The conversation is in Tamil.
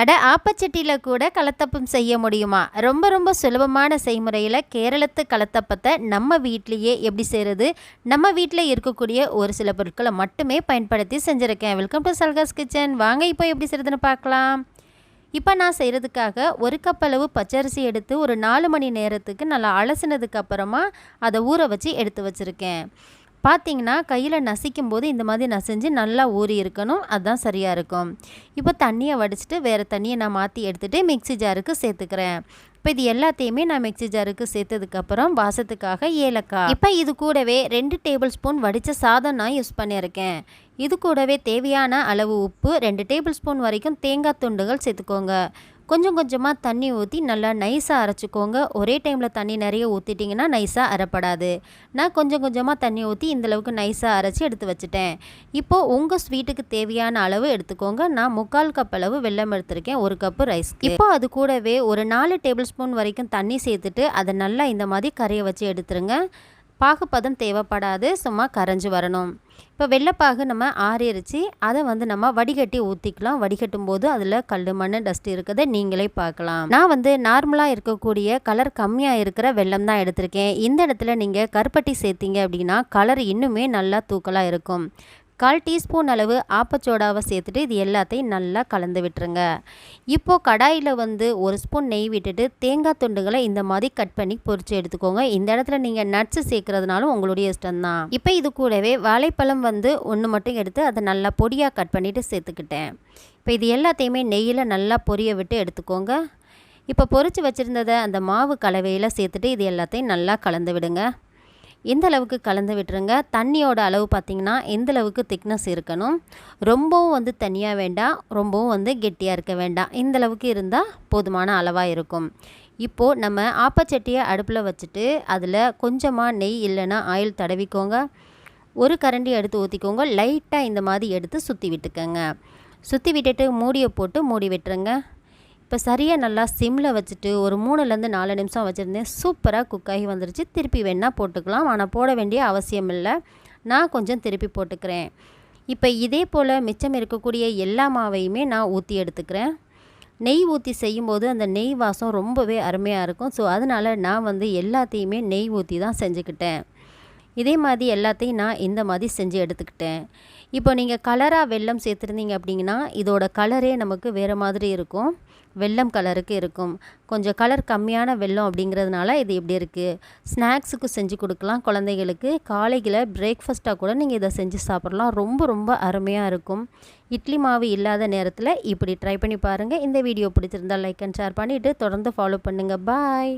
அட ஆப்பச்சட்டியில் கூட கலத்தப்பம் செய்ய முடியுமா? ரொம்ப ரொம்ப சுலபமான செய்முறையில் கேரளத்து கலத்தப்பத்தை நம்ம வீட்லேயே எப்படி செய்கிறது நம்ம வீட்டில் இருக்கக்கூடிய ஒரு சில பொருட்களை மட்டுமே பயன்படுத்தி செஞ்சுருக்கேன். வெல்கம் டு சல்காஸ் கிச்சன் வாங்க இப்போ எப்படி செய்கிறதுன்னு பார்க்கலாம். இப்போ நான் செய்கிறதுக்காக ஒரு கப் அளவு பச்சரிசி எடுத்து ஒரு நாலு மணி நேரத்துக்கு நல்லா அலசினதுக்கு அப்புறமா அதை ஊற வச்சு எடுத்து வச்சுருக்கேன். பார்த்தீங்கன்னா கையில் நசிக்கும் போது இந்த மாதிரி நசிஞ்சு நல்லா ஊறி இருக்கணும். அதுதான் சரியாக இருக்கும். இப்போ தண்ணியை வடிச்சிட்டு வேறு தண்ணியை நான் மாற்றி எடுத்துகிட்டு மிக்சி ஜாருக்கு சேர்த்துக்கிறேன். இப்போ இது எல்லாத்தையுமே நான் மிக்சி ஜாருக்கு சேர்த்ததுக்கப்புறம் வாசத்துக்காக ஏலக்காய். இப்போ இது கூடவே ரெண்டு டேபிள் ஸ்பூன் வடித்த சாதம் நான் யூஸ் பண்ணியிருக்கேன். இது கூடவே தேவையான அளவு உப்பு ரெண்டு டேபிள் ஸ்பூன் வரைக்கும் தேங்காய் துண்டுகள் சேர்த்துக்கோங்க. கொஞ்சம் கொஞ்சமாக தண்ணி ஊற்றி நல்லா நைஸாக அரைச்சிக்கோங்க. ஒரே டைமில் தண்ணி நிறைய ஊற்றிட்டிங்கன்னா நைஸாக அரைப்படாது. நான் கொஞ்சம் கொஞ்சமாக தண்ணி ஊற்றி இந்தளவுக்கு நைஸாக அரைச்சி எடுத்து வச்சுட்டேன். இப்போது உங்கள் ஸ்வீட்டுக்கு தேவையான அளவு எடுத்துக்கோங்க. நான் முக்கால் கப் அளவு வெள்ளம் எடுத்திருக்கேன். ஒரு கப்பு ரைஸ் இப்போ அது கூடவே ஒரு நாலு டேபிள் ஸ்பூன் வரைக்கும் தண்ணி சேர்த்துட்டு அதை நல்லா இந்த மாதிரி கரையை வச்சு எடுத்துருங்க. பாகுப்பதம் தேவைப்படாது. சும்மா கரைஞ்சி வரணும். இப்போ வெள்ளைப்பாகு நம்ம ஆறிடுச்சு அதை வந்து நம்ம வடிகட்டி ஊற்றிக்கலாம் வடிகட்டும் போது அதில் கல் மண் டஸ்ட் இருக்கிறத நீங்களே பார்க்கலாம். நான் வந்து நார்மலாக இருக்கக்கூடிய கலர் கம்மியாக இருக்கிற வெள்ளம் தான் எடுத்திருக்கேன். இந்த இடத்துல நீங்கள் கருப்பட்டி சேர்த்திங்க அப்படின்னா கலர் இன்னுமே நல்லா தூக்கலாக இருக்கும். கால் டீஸ்பூன் அளவு ஆப்பச்சோடாவை சேர்த்துட்டு இது எல்லாத்தையும் நல்லா கலந்து விட்டுருங்க. இப்போது கடாயில் வந்து ஒரு ஸ்பூன் நெய் விட்டுட்டு தேங்காய் துண்டுகளை இந்த மாதிரி கட் பண்ணி பொறிச்சு எடுத்துக்கோங்க. இந்த இடத்துல நீங்கள் நட்ஸு சேர்க்குறதுனாலும் உங்களுடைய இஷ்டம்தான். இப்போ இது கூடவே வாழைப்பழம் வந்து ஒன்று மட்டும் எடுத்து அதை நல்லா பொடியாக கட் பண்ணிவிட்டு சேர்த்துக்கிட்டேன். இப்போ இது எல்லாத்தையுமே நெய்யில் நல்லா பொரிய விட்டு எடுத்துக்கோங்க. இப்போ பொறிச்சு வச்சுருந்ததை அந்த மாவு கலவையில் சேர்த்துட்டு இது எல்லாத்தையும் நல்லா கலந்து விடுங்க. இந்த அளவுக்கு கலந்து விட்டுருங்க? தண்ணியோட அளவு பார்த்திங்கன்னா எந்த அளவுக்கு திக்னஸ் இருக்கணும்? ரொம்பவும் வந்து தனியாக வேண்டாம் ரொம்பவும் வந்து கெட்டியாக இருக்க வேண்டாம். இந்த அளவுக்கு இருந்தால் போதுமான அளவாக இருக்கும். இப்போது நம்ம ஆப்பச்சட்டியை அடுப்பில் வச்சுட்டு அதில் கொஞ்சமாக நெய் இல்லைன்னா ஆயில் தடவிக்கோங்க. ஒரு கரண்டி எடுத்து ஊற்றிக்கோங்க லைட்டாக இந்த மாதிரி எடுத்து சுற்றி விட்டுக்கோங்க. சுற்றி விட்டுட்டு மூடியை போட்டு மூடி விட்டுருங்க. இப்போ சரியாக நல்லா சிம்மில் வச்சுட்டு ஒரு மூணுலேருந்து நாலு நிமிஷம் வச்சுருந்தேன். சூப்பராக குக் ஆகி வந்துருச்சு. திருப்பி வேணால் போட்டுக்கலாம். ஆனால் போட வேண்டிய அவசியம் இல்லை. நான் கொஞ்சம் திருப்பி போட்டுக்கிறேன். இப்போ இதே போல் மிச்சம் இருக்கக்கூடிய எல்லா மாவையுமே நான் ஊற்றி எடுத்துக்கிறேன். நெய் ஊற்றி செய்யும்போது அந்த நெய் வாசம் ரொம்பவே அருமையாக இருக்கும். ஸோ அதனால் நான் வந்து எல்லாத்தையுமே நெய் ஊற்றி தான் செஞ்சுக்கிட்டேன். இதே மாதிரி எல்லாத்தையும் நான் இந்த மாதிரி செஞ்சு எடுத்துக்கிட்டேன். இப்போ நீங்கள் கலராக வெள்ளம் சேர்த்துருந்தீங்க அப்படிங்கன்னா இதோட கலரே நமக்கு வேறு மாதிரி இருக்கும். வெள்ளம் கலருக்கு இருக்கும். கொஞ்சம் கலர் கம்மியான வெள்ளம் அப்படிங்கிறதுனால இது இப்படி இருக்குது ஸ்நாக்ஸுக்கு செஞ்சு கொடுக்கலாம். குழந்தைகளுக்கு காலையில் பிரேக்ஃபாஸ்ட்டாக கூட நீங்கள் இதை செஞ்சு சாப்பிட்லாம். ரொம்ப ரொம்ப அருமையாக இருக்கும். இட்லி மாவு இல்லாத நேரத்தில் இப்படி ட்ரை பண்ணி பாருங்கள் இந்த வீடியோ பிடிச்சிருந்தால் லைக் அண்ட் ஷேர் பண்ணிவிட்டு தொடர்ந்து ஃபாலோ பண்ணுங்கள் பாய்